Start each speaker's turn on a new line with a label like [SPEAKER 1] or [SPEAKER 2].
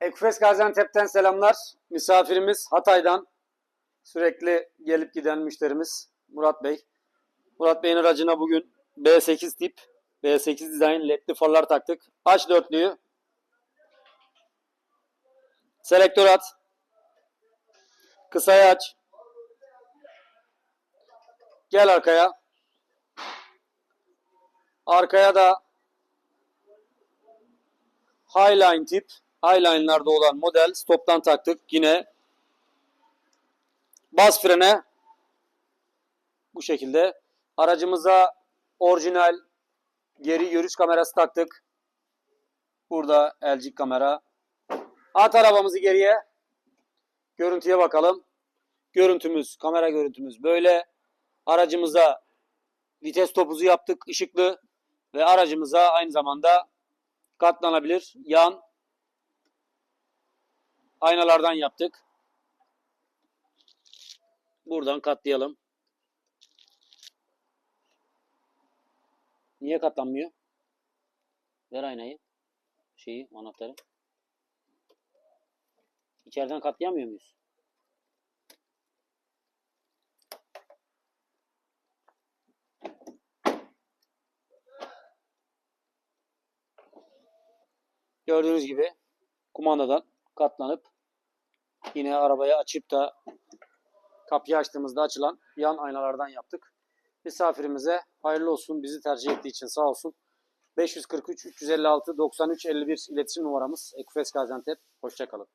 [SPEAKER 1] Ekfes Gaziantep'ten selamlar. Misafirimiz Hatay'dan sürekli gelip giden müşterimiz Murat Bey. Murat Bey'in aracına bugün B8 tip B8 dizayn ledli farlar taktık. Aç dörtlüyü. Selektör at. Kısayı aç. Gel arkaya. Arkaya da Highline tip, Highline'larda olan model stoptan taktık. Yine bas frene bu şekilde. Aracımıza orijinal geri görüş kamerası taktık. Burada elcik kamera. At arabamızı geriye. Görüntüye bakalım. Görüntümüz, kamera görüntümüz böyle. Aracımıza vites topuzu yaptık ışıklı ve aracımıza aynı zamanda katlanabilir yan aynalardan yaptık. Buradan katlayalım. Niye katlanmıyor? Ver aynayı. Şeyi, anahtarı. İçeriden katlayamıyor muyuz? Gördüğünüz gibi kumandadan katlanıp yine arabayı açıp da kapıyı açtığımızda açılan yan aynalardan yaptık. Misafirimize hayırlı olsun. Bizi tercih ettiği için sağ olsun. 543 356 93 51 iletişim numaramız. Ekufes Gaziantep. Hoşçakalın.